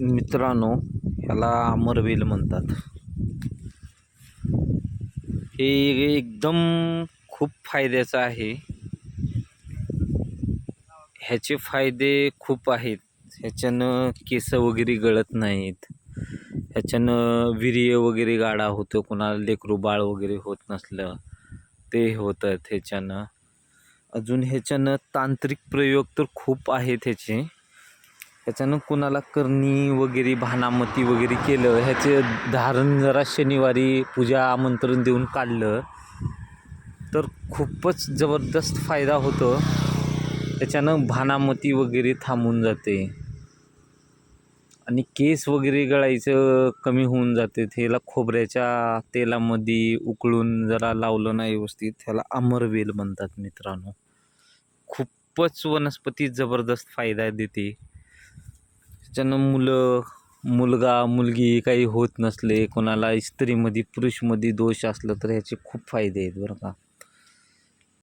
मित्रांनो ह्याला अमरवेल म्हणतात. हे एकदम खूप फायद्याचं आहे. ह्याचे फायदे खूप आहेत. ह्याच्यानं केस वगैरे गळत नाहीत. ह्याच्यानं विर्य वगैरे गाडा होतो कोणाला लेकरू बाळ वगैरे होत नसलं ते होतं ह्याच्यानं. अजून ह्याच्यानं तांत्रिक प्रयोग तर खूप आहेत ह्याचे. त्याच्यानं कुणाला करणी वगैरे भानामती वगैरे केलं ह्याचे धारण जरा शनिवारी पूजा आमंत्रण देऊन काढलं तर खूपच जबरदस्त फायदा होतो. त्याच्यानं भानामती वगैरे थांबून जाते. आणि केस वगैरे गळायचं कमी होऊन जाते. त्याला खोबऱ्याच्या तेलामध्ये उकळून जरा लावलं नाही व्यवस्थित त्याला अमरवेल म्हणतात मित्रांनो. खूपच वनस्पती जबरदस्त फायदा देते. त्याच्यानं मुलं मुलगा मुलगी काही होत नसले कोणाला स्त्रीमध्ये पुरुषमध्ये दोष असलं तर ह्याचे खूप फायदे आहेत बरं का.